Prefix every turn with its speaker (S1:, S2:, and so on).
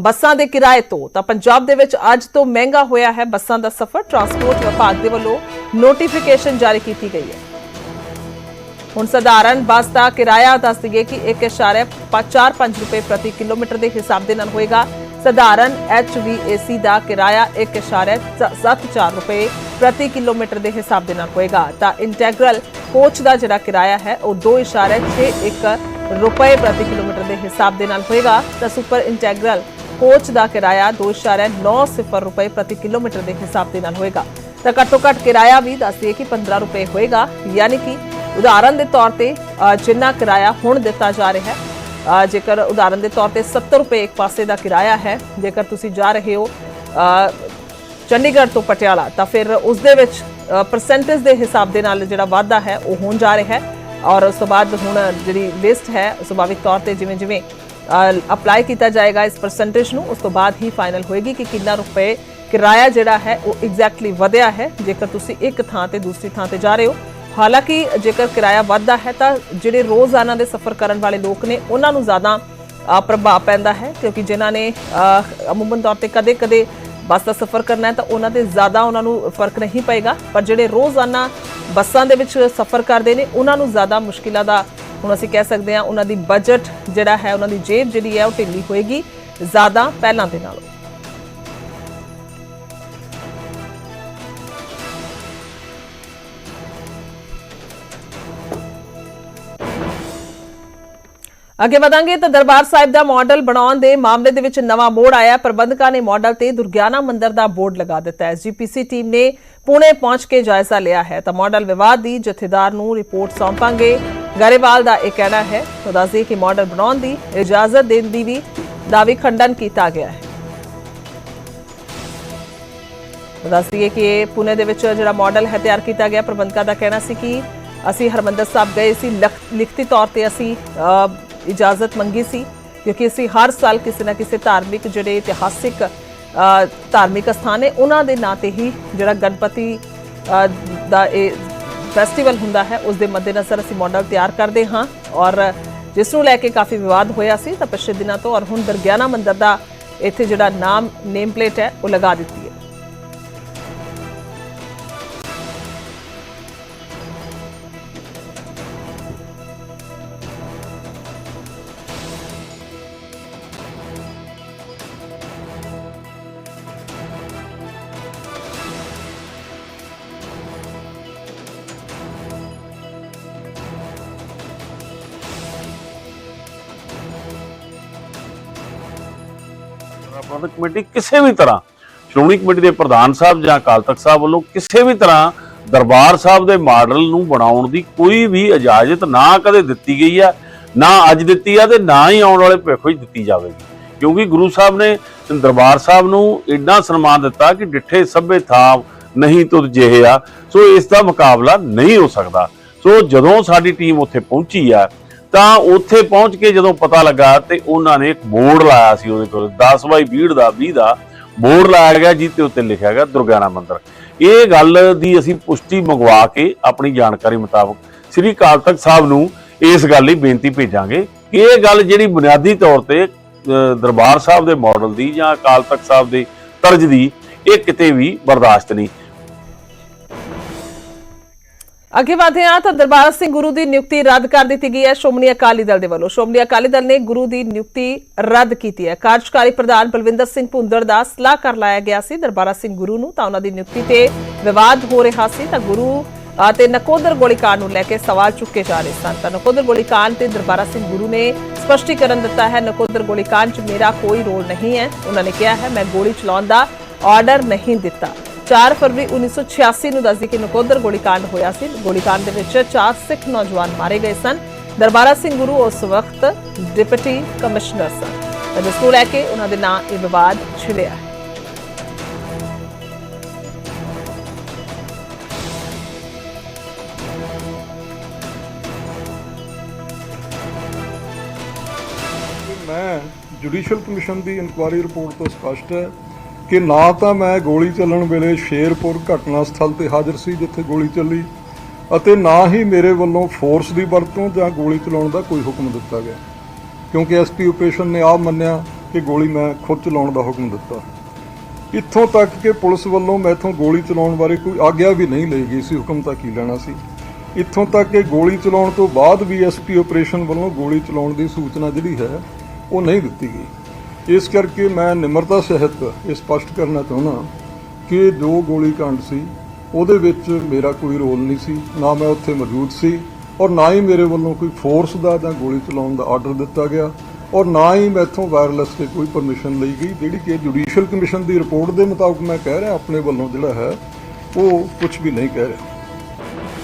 S1: ਬੱਸਾਂ ਦੇ ਕਿਰਾਏ ਤੋਂ। ਤਾਂ ਪੰਜਾਬ ਦੇ ਵਿੱਚ ਅੱਜ ਤੋਂ ਮਹਿੰਗਾ ਹੋਇਆ ਹੈ ਬੱਸਾਂ ਦਾ ਸਫ਼ਰ। ਟਰਾਂਸਪੋਰਟ ਵਿਭਾਗ ਦੇ ਵੱਲੋਂ ਨੋਟੀਫਿਕੇਸ਼ਨ ਜਾਰੀ ਕੀਤੀ ਗਈ ਹੈ। ਹੁਣ ਸਧਾਰਨ ਬੱਸ ਦਾ ਕਿਰਾਇਆ ਦੱਸ ਦਈਏ ਕਿ 1.45 ਰੁਪਏ ਪ੍ਰਤੀ ਕਿਲੋਮੀਟਰ ਦੇ ਹਿਸਾਬ ਦੇ ਨਾਲ ਹੋਏਗਾ। ਸਧਾਰਨ HVAC ਦਾ ਕਿਰਾਇਆ 1.74 ਰੁਪਏ ਪ੍ਰਤੀ ਕਿਲੋਮੀਟਰ ਦੇ ਹਿਸਾਬ ਦੇ ਨਾਲ ਹੋਏਗਾ। ਤਾਂ ਇੰਟੈਗਰਲ ਕੋਚ ਦਾ ਜਿਹੜਾ ਕਿਰਾਇਆ ਹੈ, ਉਹ 2.61 ਰੁਪਏ ਪ੍ਰਤੀ ਕਿਲੋਮੀਟਰ ਦੇ ਹਿਸਾਬ ਦੇ ਨਾਲ ਹੋਏਗਾ। ਤਾਂ ਸੁਪਰ ਇੰਟੈਗਰਲ ਕੋਚ ਦਾ ਕਿਰਾਇਆ 2.90 ਰੁਪਏ ਪ੍ਰਤੀ ਕਿਲੋਮੀਟਰ ਦੇ ਹਿਸਾਬ ਦੇ ਨਾਲ ਹੋਏਗਾ। ਤਾਂ ਘੱਟੋ ਘੱਟ ਕਿਰਾਇਆ ਵੀ ਦੱਸ ਦਈਏ ਕਿ 15 ਰੁਪਏ ਹੋਏਗਾ। ਯਾਨੀ ਕਿ ਉਦਾਹਰਨ ਦੇ ਤੌਰ ਤੇ ਜਿੰਨਾ ਕਿਰਾਇਆ ਹੁਣ ਦਿੱਤਾ ਜਾ ਰਿਹਾ ਹੈ ਜੇਕਰ ਉਦਾਹਰਨ ਦੇ ਤੌਰ ਤੇ 70 ਰੁਪਏ ਇੱਕ ਪਾਸੇ ਦਾ ਕਿਰਾਇਆ ਹੈ, ਜੇਕਰ ਤੁਸੀਂ ਜਾ ਰਹੇ ਹੋ ਚੰਡੀਗੜ੍ਹ ਤੋਂ ਪਟਿਆਲਾ, ਤਾਂ ਫਿਰ ਉਸ ਦੇ ਵਿੱਚ ਪਰਸੈਂਟੇਜ ਦੇ ਹਿਸਾਬ ਦੇ ਨਾਲ ਜਿਹੜਾ ਵਾਧਾ ਹੈ, ਉਹ ਹੋਣ ਜਾ ਰਿਹਾ ਹੈ। ਔਰ ਉਸ ਤੋਂ ਬਾਅਦ ਹੁਣ ਜਿਹੜੀ ਲਿਸਟ ਹੈ ਸੁਭਾਵਿਕ ਤੌਰ ਤੇ ਜਿਵੇਂ ਜਿਵੇਂ ਅਪਲਾਈ ਕੀਤਾ ਜਾਏਗਾ ਇਸ ਪਰਸੈਂਟੇਜ ਨੂੰ, ਉਸ ਤੋਂ ਬਾਅਦ ਹੀ ਫਾਈਨਲ ਹੋਏਗੀ ਕਿ ਕਿੰਨਾ ਰੁਪਏ ਕਿਰਾਇਆ ਜਿਹੜਾ ਹੈ ਉਹ ਐਗਜ਼ੈਕਟਲੀ ਵਧਿਆ ਹੈ, ਜੇਕਰ ਤੁਸੀਂ ਇੱਕ ਥਾਂ ਤੇ ਦੂਸਰੀ ਥਾਂ ਤੇ ਜਾ ਰਹੇ ਹੋ। ਹਾਲਾਂਕਿ ਜੇਕਰ ਕਿਰਾਇਆ ਵੱਧਦਾ ਹੈ ਤਾਂ ਜਿਹੜੇ ਰੋਜ਼ਾਨਾ ਦੇ ਸਫ਼ਰ ਕਰਨ ਵਾਲੇ ਲੋਕ ਨੇ, ਉਹਨਾਂ ਨੂੰ ਜ਼ਿਆਦਾ ਪ੍ਰਭਾਵ ਪੈਂਦਾ ਹੈ, ਕਿਉਂਕਿ ਜਿਨ੍ਹਾਂ ਨੇ ਅਮੂਮਨ ਤੌਰ ਤੇ ਕਦੇ-ਕਦੇ ਬੱਸ ਦਾ ਸਫ਼ਰ ਕਰਨਾ ਹੈ ਤਾਂ ਉਹਨਾਂ ਤੇ ਜ਼ਿਆਦਾ ਉਹਨਾਂ ਨੂੰ ਫ਼ਰਕ ਨਹੀਂ ਪਏਗਾ। ਪਰ ਜਿਹੜੇ ਰੋਜ਼ਾਨਾ ਬੱਸਾਂ ਦੇ ਵਿੱਚ ਸਫ਼ਰ ਕਰਦੇ ਨੇ, ਉਹਨਾਂ ਨੂੰ ਜ਼ਿਆਦਾ ਮੁਸ਼ਕਿਲਾਂ ਦਾ ਹੁਣ ਅਸੀਂ ਕਹਿ ਸਕਦੇ ਹਾਂ ਉਹਨਾਂ ਦੀ ਬਜਟ ਜਿਹੜਾ ਹੈ, ਉਹਨਾਂ ਦੀ ਜੇਬ ਜਿਹੜੀ ਹੈ, ਉਹ ਢਿੱਲੀ ਹੋਏਗੀ। ਜ਼ਿਆਦਾ ਪਹਿਲਾਂ ਦੇ ਨਾਲੋਂ। ਅੱਗੇ ਵਧਾਂਗੇ ਤਾਂ ਦਰਬਾਰ ਸਾਹਿਬ ਦਾ ਮਾਡਲ ਬਣਾਉਣ ਦੇ ਮਾਮਲੇ ਦੇ ਵਿੱਚ ਨਵਾਂ ਮੋੜ ਆਇਆ। ਪ੍ਰਬੰਧਕਾਂ ਨੇ ਮਾਡਲ ਤੇ ਦੁਰਗਿਆਨਾ ਮੰਦਿਰ ਦਾ ਬੋਰਡ ਲਗਾ ਦਿੱਤਾ ਹੈ। ਜੀਪੀਸੀ ਟੀਮ ਨੇ ਪੁਣੇ ਪਹੁੰਚ ਕੇ ਜਾਇਜ਼ਾ ਲਿਆ ਹੈ। ਤਾਂ ਮਾਡਲ ਵਿਵਾਦ ਦੀ ਜਥੇਦਾਰ ਨੂੰ ਰਿਪੋਰਟ ਸੌਂਪਾਂਗੇ। ਗਰੇਵਾਲ ਦਾ ਇਹ ਕਹਿਣਾ ਹੈ ਤਾਂ ਦੱਸਦੇ ਕਿ ਮਾਡਲ ਬਣਾਉਣ ਦੀ ਇਜਾਜ਼ਤ ਦੇਣ ਦੀ ਵੀ ਦਾ ਵੀ ਖੰਡਨ ਕੀਤਾ ਗਿਆ ਹੈ। ਦੱਸਦੀਏ ਕਿ ਪੁਣੇ ਦੇ ਵਿੱਚ ਜਿਹੜਾ ਮਾਡਲ ਹੈ, ਤਿਆਰ ਕੀਤਾ ਗਿਆ। ਪ੍ਰਬੰਧਕਾਂ ਦਾ ਕਹਿਣਾ ਸੀ ਕਿ ਅਸੀਂ ਹਰਮੰਦਰ ਸਾਹਿਬ ਗਏ ਸੀ, ਲਖ- ਲਿਖਤੀ ਤੌਰ ਤੇ ਅਸੀਂ ਇਜਾਜ਼ਤ ਮੰਗੀ ਸੀ, ਕਿਉਂਕਿ ਅਸੀਂ ਹਰ ਸਾਲ ਕਿਸੇ ਨਾ ਕਿਸੇ ਧਾਰਮਿਕ ਜਿਹੜੇ ਇਤਿਹਾਸਿਕ ਧਾਰਮਿਕ ਸਥਾਨ ਨੇ, ਉਹਨਾਂ ਦੇ ਨਾਂ ਤੇ ਹੀ ਜਿਹੜਾ ਗਣਪਤੀ ਦਾ ਇਹ ਫੈਸਟੀਵਲ ਹੁੰਦਾ ਹੈ, ਉਸ ਦੇ ਮੱਦੇਨਜ਼ਰ ਅਸੀਂ ਮਾਡਲ ਤਿਆਰ ਕਰਦੇ ਹਾਂ ਔਰ ਜਿਸ ਨੂੰ ਲੈ ਕੇ ਕਾਫੀ ਵਿਵਾਦ ਹੋਇਆ ਸੀ, ਤਾਂ ਪਿਛਲੇ ਦਿਨਾਂ ਤੋਂ ਔਰ ਹੁਣ ਦਰਗਿਆਨਾ ਮੰਦਰ ਦਾ ਇੱਥੇ ਜਿਹੜਾ ਨਾਮ ਨੇਮ ਪਲੇਟ ਹੈ, ਉਹ ਲਗਾ ਦਿੱਤੀ
S2: ਪ੍ਰਬੰਧਕ ਕਮੇਟੀ ਕਿਸੇ ਵੀ ਤਰ੍ਹਾਂ, ਸ਼੍ਰੋਮਣੀ ਕਮੇਟੀ ਦੇ ਪ੍ਰਧਾਨ ਸਾਹਿਬ ਜਾਂ ਅਕਾਲ ਤਖਤ ਸਾਹਿਬ ਵੱਲੋਂ ਕਿਸੇ ਵੀ ਤਰ੍ਹਾਂ ਦਰਬਾਰ ਸਾਹਿਬ ਦੇ ਮਾਡਲ ਨੂੰ ਬਣਾਉਣ ਦੀ ਕੋਈ ਵੀ ਇਜਾਜ਼ਤ ਨਾ ਕਦੇ ਦਿੱਤੀ ਗਈ ਹੈ ਨਾ ਅੱਜ ਦਿੱਤੀ ਆ ਤੇ ਨਾ ਹੀ ਆਉਣ ਵਾਲੇ ਭਵਿੱਖ ਵਿੱਚ ਦਿੱਤੀ ਜਾਵੇਗੀ। ਕਿਉਂਕਿ ਗੁਰੂ ਸਾਹਿਬ ਨੇ ਦਰਬਾਰ ਸਾਹਿਬ ਨੂੰ ਇੰਨਾ ਸਨਮਾਨ ਦਿੱਤਾ ਕਿ ਡਿੱਠੇ ਸਭੇ ਥਾਵ ਨਹੀਂ ਤੁਧ ਜਿਹੇ ਆ, ਸੋ ਇਸ ਦਾ ਮੁਕਾਬਲਾ ਨਹੀਂ ਹੋ ਸਕਦਾ। ਸੋ ਜਦੋਂ ਸਾਡੀ ਟੀਮ ਉੱਥੇ ਪਹੁੰਚੀ ਆ ਤਾਂ ਉੱਥੇ ਪਹੁੰਚ ਕੇ ਜਦੋਂ ਪਤਾ ਲੱਗਾ ਤੇ ਉਹਨਾਂ ਨੇ ਇੱਕ ਬੋਰਡ ਲਾਇਆ ਸੀ ਉਹਦੇ ਕੋਲ 10 ਬਾਈ 20 ਦਾ 20 ਦਾ ਬੋਰਡ ਲਾਇਆ ਗਿਆ ਜਿਹਦੇ ਉੱਤੇ ਲਿਖਿਆ ਗਿਆ ਦੁਰਗਿਆਨਾ ਮੰਦਿਰ। ਇਹ ਗੱਲ ਦੀ ਅਸੀਂ ਪੁਸ਼ਟੀ ਮੰਗਵਾ ਕੇ ਆਪਣੀ ਜਾਣਕਾਰੀ ਮੁਤਾਬਕ ਸ੍ਰੀ ਅਕਾਲ ਤਖਤ ਸਾਹਿਬ ਨੂੰ ਇਸ ਗੱਲ ਲਈ ਬੇਨਤੀ ਭੇਜਾਂਗੇ ਕਿ ਇਹ ਗੱਲ ਜਿਹੜੀ ਬੁਨਿਆਦੀ ਤੌਰ ਤੇ ਦਰਬਾਰ ਸਾਹਿਬ ਦੇ ਮਾਡਲ ਦੀ ਜਾਂ ਅਕਾਲ ਤਖਤ ਸਾਹਿਬ ਦੇ ਤਰਜ ਦੀ, ਇਹ ਕਿਤੇ ਵੀ ਬਰਦਾਸ਼ਤ ਨਹੀਂ।
S1: ਅੱਗੇ ਵਧਦੇ ਹਾਂ ਤਾਂ ਦਰਬਾਰਾ ਸਿੰਘ ਗੁਰੂ ਦੀ ਨਿਯੁਕਤੀ ਰੱਦ ਕਰ ਦਿੱਤੀ ਗਈ ਹੈ। ਸ਼੍ਰੋਮਣੀ ਅਕਾਲੀ ਦਲ ਦੇ ਵੱਲੋਂ। ਸ਼੍ਰੋਮਣੀ ਅਕਾਲੀ ਦਲ ਨੇ ਗੁਰੂ ਦੀ ਨਿਯੁਕਤੀ ਰੱਦ ਕੀਤੀ ਹੈ। ਕਾਰਜਕਾਰੀ ਪ੍ਰਧਾਨ ਬਲਵਿੰਦਰ ਸਿੰਘ ਭੁੰਦਰ ਦਾ ਸਲਾਹਕਾਰ ਲਾਇਆ ਗਿਆ ਸੀ। ਦਰਬਾਰਾ ਸਿੰਘ ਗੁਰੂ ਨੂੰ ਤਾਂ ਉਹਨਾਂ ਦੀ ਨਿਯੁਕਤੀ ਤੇ ਵਿਵਾਦ ਹੋ ਰਿਹਾ ਸੀ। ਤਾਂ ਗੁਰੂ ਅ, ਤੇ ਨਕੋਦਰ ਗੋਲੀਕਾਂਡ ਨੂੰ ਲੈ ਕੇ ਸਵਾਲ ਚੁੱਕੇ ਜਾ ਰਹੇ ਸਨ। ਤਾਂ ਨਕੋਦਰ ਗੋਲੀਕਾਂਡ ਤੇ ਦਰਬਾਰਾ ਸਿੰਘ ਗੁਰੂ ਨੇ ਸਪਸ਼ਟੀਕਰਨ ਦਿੱਤਾ ਹੈ ਨਕੋਦਰ ਗੋਲੀਕਾਂਡ 'ਚ ਮੇਰਾ ਕੋਈ ਰੋਲ ਨਹੀਂ ਹੈ। ਉਹਨਾਂ ਨੇ ਕਿਹਾ ਹੈ ਮੈਂ ਗੋਲੀ ਚਲਾਉਣ ਦਾ ਆਰਡਰ ਨਹੀਂ ਦਿੱਤਾ। 4 ਫਰਵਰੀ 1986 ਨੂੰ ਦੱਸਦੀ ਕਿ ਨਕੋਦਰ ਗੋਲੀकांड ਹੋਇਆ ਸੀ। ਗੋਲੀकांड ਦੇ ਵਿੱਚ ਚਾਰ ਸਿੱਖ ਨੌਜਵਾਨ ਮਾਰੇ ਗਏ ਸਨ। ਦਰਬਾਰਾ ਸਿੰਘ ਗੁਰੂ ਉਸ ਵਕਤ ਡਿਪਟੀ ਕਮਿਸ਼ਨਰ ਸਨ। ਤੇ ਜਿਸ ਨੂੰ ਲੈ ਕੇ ਉਹਨਾਂ ਦੇ ਨਾਂ ਇਹ ਵਿਵਾਦ ਛਿੜਿਆ
S3: ਜੁਡੀਸ਼ੀਅਲ ਕਮਿਸ਼ਨ ਦੀ ਇਨਕੁਆਰੀ ਰਿਪੋਰਟ ਤੋਂ ਸਪਸ਼ਟ ਹੈ ਕਿ ਨਾ ਤਾਂ ਮੈਂ ਗੋਲੀ ਚੱਲਣ ਵੇਲੇ ਸ਼ੇਰਪੁਰ ਘਟਨਾ ਸਥਲ ਤੇ ਹਾਜ਼ਰ ਸੀ ਜਿੱਥੇ ਗੋਲੀ ਚੱਲੀ ਅਤੇ ਨਾ ਹੀ ਮੇਰੇ ਵੱਲੋਂ ਫੋਰਸ ਦੀ ਵਰਤੋਂ ਜਾਂ ਗੋਲੀ ਚਲਾਉਣ ਦਾ ਕੋਈ ਹੁਕਮ ਦਿੱਤਾ ਗਿਆ। ਕਿਉਂਕਿ ਐਸਪੀ ਆਪਰੇਸ਼ਨ ਨੇ ਆਪ ਮੰਨਿਆ ਕਿ ਗੋਲੀ ਮੈਂ ਖੁਦ ਚਲਾਉਣ ਦਾ ਹੁਕਮ ਦਿੱਤਾ। ਇੱਥੋਂ ਤੱਕ ਕਿ ਪੁਲਿਸ ਵੱਲੋਂ ਮੈਥੋਂ ਗੋਲੀ ਚਲਾਉਣ ਬਾਰੇ ਕੋਈ ਆਗਿਆ ਵੀ ਨਹੀਂ ਲਈ ਗਈ ਸੀ। ਹੁਕਮ ਤਾਂ ਕੀ ਲੈਣਾ ਸੀ? ਇੱਥੋਂ ਤੱਕ ਕਿ ਗੋਲੀ ਚਲਾਉਣ ਤੋਂ ਬਾਅਦ ਵੀ ਐਸਪੀ ਆਪਰੇਸ਼ਨ ਵੱਲੋਂ ਗੋਲੀ ਚਲਾਉਣ ਦੀ ਸੂਚਨਾ ਜਿਹੜੀ ਹੈ, ਉਹ ਨਹੀਂ ਦਿੱਤੀ ਗਈ। ਇਸ ਕਰਕੇ ਮੈਂ ਨਿਮਰਤਾ ਸਹਿਤ ਇਹ ਸਪਸ਼ਟ ਕਰਨਾ ਚਾਹੁੰਦਾ ਕਿ ਜੋ ਗੋਲੀ ਸੀ, ਉਹਦੇ ਵਿੱਚ ਮੇਰਾ ਕੋਈ ਰੋਲ ਨਹੀਂ ਸੀ, ਨਾ ਮੈਂ ਉੱਥੇ ਮੌਜੂਦ ਸੀ ਔਰ ਨਾ ਹੀ ਮੇਰੇ ਵੱਲੋਂ ਕੋਈ ਫੋਰਸ ਦਾ ਜਾਂ ਗੋਲੀ ਚਲਾਉਣ ਦਾ ਆਰਡਰ ਦਿੱਤਾ ਗਿਆ ਔਰ ਨਾ ਹੀ ਮੈਥੋਂ ਵਾਇਰਲੈਸ ਤੇ ਕੋਈ ਪਰਮਿਸ਼ਨ ਲਈ ਗਈ, ਜਿਹੜੀ ਕਿ ਜੁਡੀਸ਼ੀਅਲ ਕਮਿਸ਼ਨ ਦੀ ਰਿਪੋਰਟ ਦੇ ਮੁਤਾਬਕ ਮੈਂ ਕਹਿ ਰਿਹਾ, ਆਪਣੇ ਵੱਲੋਂ ਜਿਹੜਾ ਹੈ, ਉਹ ਕੁਝ ਵੀ ਨਹੀਂ ਕਹਿ ਰਿਹਾ।